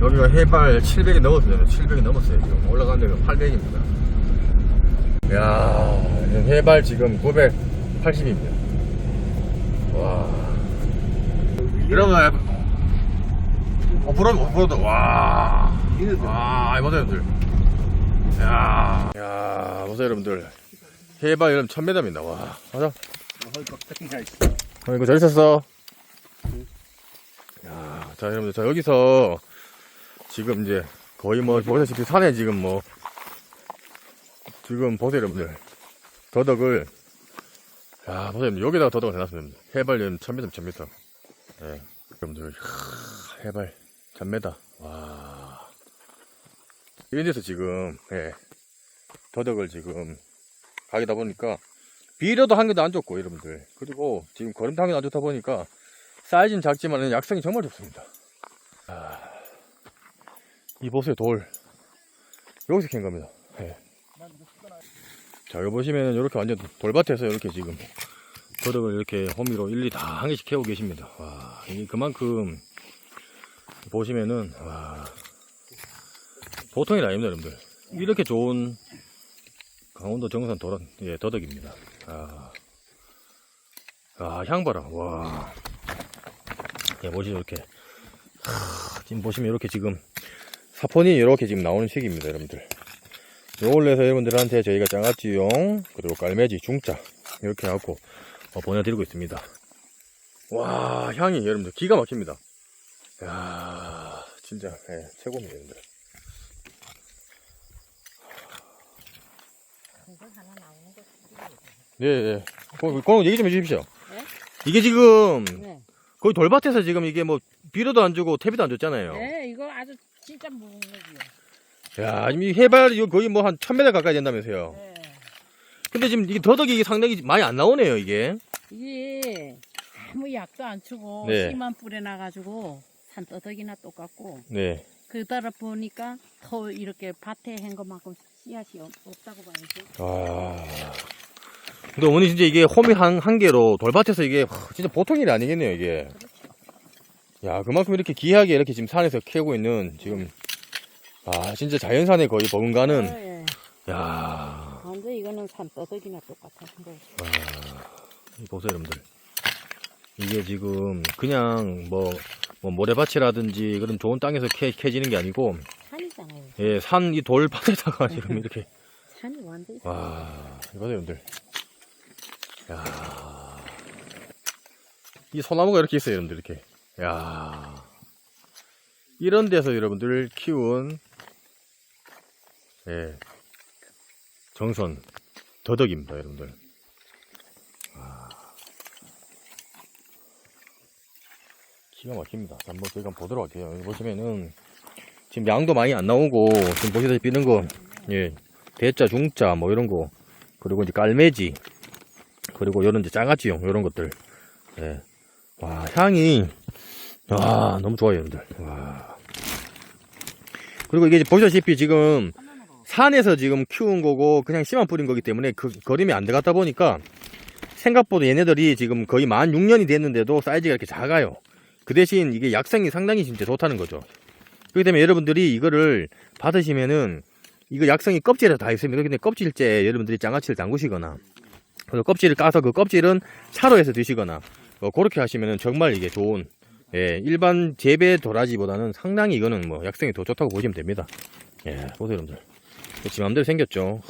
여기가 해발 700이 넘었어요. 700이 넘었어요. 지금 올라간 데가 800입니다. 야 해발 지금 980입니다. 와. 여러분, 오프로드, 오프로드, 와. 와, 이 보세요, 여러분들. 야, 야, 보세요, 여러분들. 해발 여러분 1000m입니다. 와, 맞아. 어, 이거 잘 있었어. 야, 자, 여러분들, 자, 여기서 지금 이제 거의 뭐, 보시다시피 산에 지금 뭐, 지금 보세요, 여러분들. 더덕을, 야, 보세요, 여기다가 더덕을 해놨습니다. 해발 지금 1000m, 1000m. 예. 여러분들, 하, 해발 1000m. 와. 이런 데서 지금, 예. 더덕을 지금 가게다 보니까, 비료도 한 개도 안 좋고, 여러분들. 그리고 지금 거름도 한 개도 안 좋다 보니까, 사이즈는 작지만 약성이 정말 좋습니다. 아, 이 보세요, 돌. 여기서 캔 겁니다. 예. 자, 여기 보시면 이렇게 완전 돌밭에서 이렇게 지금 더덕을 이렇게 호미로 일일이 다 한 개씩 캐고 계십니다. 와, 이게 그만큼 보시면은, 와, 보통이 아닙니다, 여러분들. 이렇게 좋은 강원도 정선 도란, 예, 더덕입니다. 아, 아, 향바라, 와. 예, 보시죠, 이렇게. 하, 지금 보시면 이렇게 지금 사포니 이렇게 지금 나오는 식입니다, 여러분들. 요걸 내서 여러분들한테 저희가 장아찌용, 그리고 깔매지, 중짜, 이렇게 해갖고 어, 보내드리고 있습니다. 와, 향이 여러분들 기가 막힙니다. 야 진짜, 예, 최고입니다, 여러분들. 거 예, 예. 그럼, 그럼 얘기 좀 해주십시오. 네? 이게 지금, 네. 거의 돌밭에서 지금 이게 뭐, 비료도 안 주고, 퇴비도 안 줬잖아요. 네, 이거 아주 진짜 무는 거지요. 야, 지금 이 해발, 이거 거의 뭐 한 1000m 가까이 된다면서요. 네. 근데 지금 이게 더덕이 이게 상당히 많이 안 나오네요, 이게. 이게 아무 약도 안 주고 네. 씨만 뿌려놔가지고 산떠덕이나 똑같고 네. 그러다 보니까 더 이렇게 밭에 한 것만큼 씨앗이 없, 없다고 봐야지. 아. 근데 어머니 진짜 이게 홈이 한, 한 개로 돌밭에서 이게 하, 진짜 보통 일이 아니겠네요, 이게. 야, 그만큼 이렇게 귀하게 이렇게 지금 산에서 캐고 있는 지금, 아, 진짜 자연산에 거의 버금가는, 네. 야 근데 이거는 산떠덕이나 똑같은 거. 이 보세요, 여러분들. 이게 지금 그냥 뭐, 뭐 모래밭이라든지 그런 좋은 땅에서 캐, 캐지는 게 아니고, 산이잖아요. 예, 산 이 돌밭에다가 지금 이렇게, 산이 완전히 와, 이거 보세요, 여러분들. 야 이 소나무가 이렇게 있어요, 여러분들, 이렇게. 야 이런 데서 여러분들 키운, 예, 정선, 더덕입니다, 여러분들. 와. 기가 막힙니다. 자, 한번 저희가 보도록 할게요. 여기 보시면은, 지금 양도 많이 안 나오고, 지금 보시다시피 이런 거, 예, 대자, 중자, 뭐 이런 거, 그리고 이제 깔매지, 그리고 요런 이제 장아찌용, 요런 것들. 예. 와, 향이, 와, 너무 좋아요, 여러분들. 와. 그리고 이게 보시다시피 지금 산에서 지금 키운 거고, 그냥 씨만 뿌린 거기 때문에 그 거림이 안 들어갔다 보니까 생각보다 얘네들이 지금 거의 만 6년이 됐는데도 사이즈가 이렇게 작아요. 그 대신 이게 약성이 상당히 진짜 좋다는 거죠. 그렇기 때문에 여러분들이 이거를 받으시면은 이거 약성이 껍질에 다 있습니다. 근데 껍질째 여러분들이 장아찌를 담그시거나 그래서 껍질을 까서 그 껍질은 차로 해서 드시거나 어, 그렇게 하시면은 정말 이게 좋은 예, 일반 재배 도라지보다는 상당히 이거는 뭐 약성이 더 좋다고 보시면 됩니다. 예, 보세요 여러분들. 지 맘대로 생겼죠.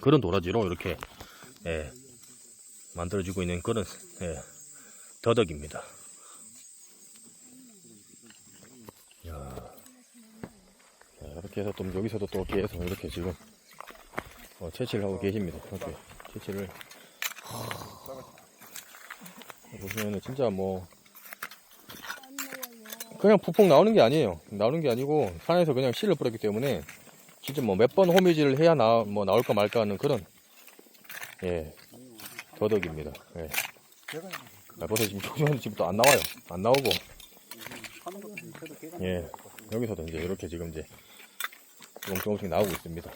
그런 도라지로 이렇게 예, 만들어지고 있는 그런 예, 더덕입니다. 야, 자, 이렇게 해서 또 여기서도 또 계속 이렇게 지금 어, 채취를 하고 계십니다. 이렇게 채취를 보시면은 진짜 뭐 그냥 푹푹 나오는 게 아니에요. 나오는 게 아니고 산에서 그냥 씨를 뿌렸기 때문에 진짜 뭐 몇 번 호미질을 해야 나, 뭐 나올까 말까 하는 그런 예 더덕입니다. 예. 자, 보세요 지금 지금 또안 나와요. 안 나오고 예 여기서도 이제 이렇게 지금 이제 조금 조금씩 나오고 있습니다.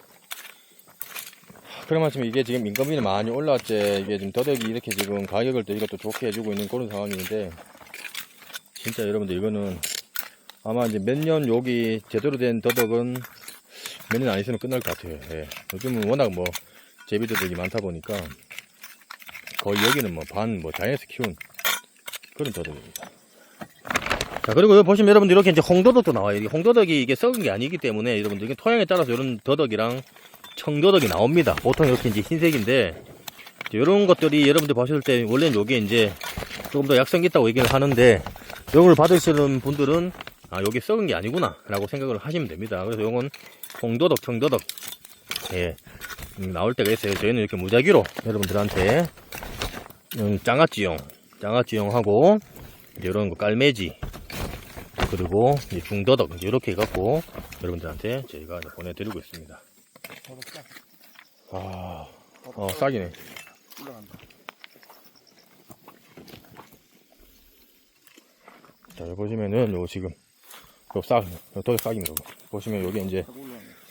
그런 말씀 이게 지금 인건비는 많이 올랐지 이게 지금 더덕이 이렇게 지금 가격을 또 이것도 좋게 해주고 있는 그런 상황인데 진짜 여러분들 이거는 아마 이제 몇 년 여기 제대로 된 더덕은 몇 년 안 있으면 끝날 것 같아요. 예. 요즘은 워낙 뭐 제비 더덕이 많다 보니까 거의 여기는 뭐 반뭐 자연에서 키운 그런 더덕입니다. 자 그리고 여기 보시면 여러분들 이렇게 이제 홍더덕도 나와요. 이 홍더덕이 이게 썩은 게 아니기 때문에 여러분들 이게 토양에 따라서 이런 더덕이랑 청더덕이 나옵니다. 보통 이렇게 이제 흰색인데 이런 것들이 여러분들 보실 때 원래는 요게 이제 조금 더 약성이 있다고 얘기를 하는데 요걸 받으시는 분들은 아 요게 썩은 게 아니구나 라고 생각을 하시면 됩니다. 그래서 요건 홍더덕, 청더덕 예 음, 나올 때가 있어요. 저희는 이렇게 무작위로 여러분들한테 음, 장아찌용, 장아찌용하고 이런 거 깔매지 그리고 이제 이렇게 해갖고 여러분들한테 저희가 보내드리고 있습니다. 아, 어, 싹이네. 올라간다. 자, 여기 보시면은 요 지금 요 싹, 요 더덕 싹입니다. 보시면 여기 이제.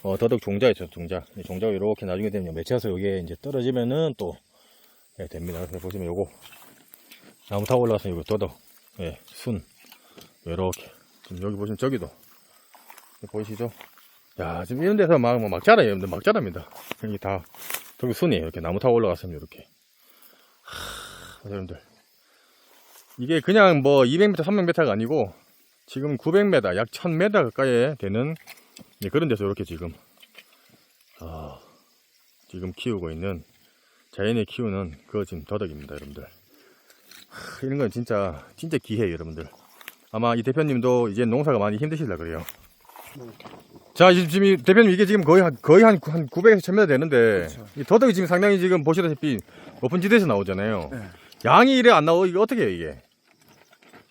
어, 더덕 종자 있죠, 종자. 이 종자가 이렇게 나중에 되면 맺혀서 여기에 이제 떨어지면은 또 예, 됩니다. 그래서 보시면 요거 나무 타고 올라가서 이거 더덕, 예, 순 이렇게 지금 여기 보시면 저기도 보이시죠? 야, 지금 이런 데서 막, 막 자라요, 여러분들 막 자랍니다. 여기 다 저기 순이에요. 이렇게 나무 타고 올라갔으면 이렇게. 하, 여러분들 이게 그냥 뭐 200m, 300m가 아니고 지금 900m, 약 1000m 가까이 되는 네, 그런 데서 이렇게 지금 아, 지금 키우고 있는 자연에 키우는 그 지금 더덕입니다, 여러분들. 하, 이런 건 진짜 진짜 귀해요, 여러분들. 아마 이 대표님도 이제 농사가 많이 힘드실라 그래요. 자, 이- 지금 이 대표님 이게 지금 거의 한 거의 한, 한 900에서 1000m 되는데 그렇죠. 이 더덕이 지금 상당히 지금 보시다시피 높은 지대에서 나오잖아요. 네. 양이 이래 안 나오 이게 어떻게 해요, 이게?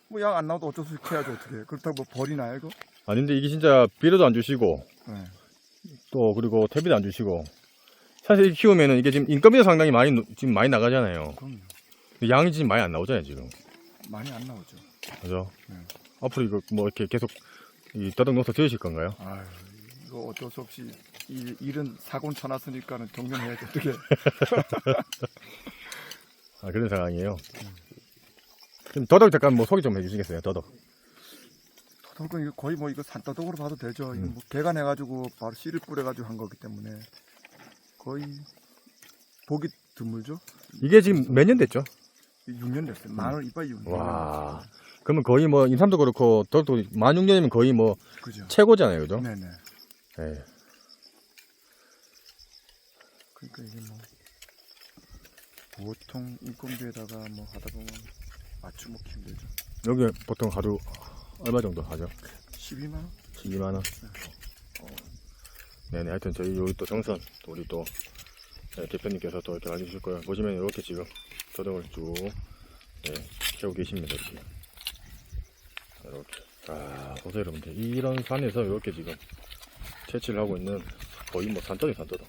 뭐 양 안 나와도 어쩔 수 없이 해야죠 어떻게. 그렇다고 뭐 버리나 이거? 아닌데 이게 진짜 비료도 안 주시고 네. 또 그리고 퇴비도 안 주시고 사실 이렇게 키우면은 이게 지금 인건비도 상당히 많이 노- 지금 많이 나가잖아요. 그럼요. 근데 양이 지금 많이 안 나오잖아요 지금. 많이 안 나오죠. 그죠? 네. 앞으로 이거 뭐 이렇게 계속 이 더덕 농사 지으실 건가요? 아유 이거 어쩔 수 없이 이 일은 사고는 쳐놨으니까는 경련해야죠 어떻게. 아 그런 상황이에요. 그럼 더덕 잠깐 뭐 소개 좀 해주시겠어요? 더덕. 더덕은 이거 거의 뭐 이거 산더덕으로 봐도 되죠. 이거 음. 뭐 개간해가지고 바로 씨를 뿌려가지고 한 거기 때문에 거의 보기 드물죠. 이게 지금 몇 년 됐죠? 6년 됐어요. 마늘 이빨 6년. 와. 그러면 거의 뭐 인삼도 그렇고 더덕도 만 6년이면 거의 뭐 그죠. 최고잖아요, 그죠? 네네. 네. 그러니까 이게 뭐 보통 인건비에다가 뭐 하다 보면 맞춤 먹기 힘들죠. 여기 보통 하루 얼마 정도 하죠? 12만 원? 12만 원. 어. 네네, 하여튼 저희 여기 또 정선 또 우리 또 네, 대표님께서 또 이렇게 와주실 거예요. 보시면 이렇게 지금 더덕을 쭉 네, 키우고 계십니다. 이렇게. 이렇게. 아, 보세요, 여러분들. 이런 산에서 이렇게 지금 채취를 하고 있는 거의 뭐 산더미 산더덕.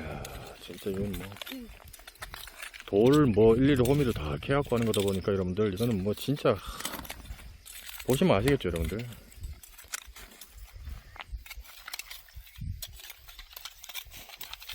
야, 진짜 이건 뭐. 돌, 뭐, 일일이 호미를 다 캐갖고 하는 거다 보니까 여러분들, 이거는 뭐 진짜 보시면 아시겠죠, 여러분들.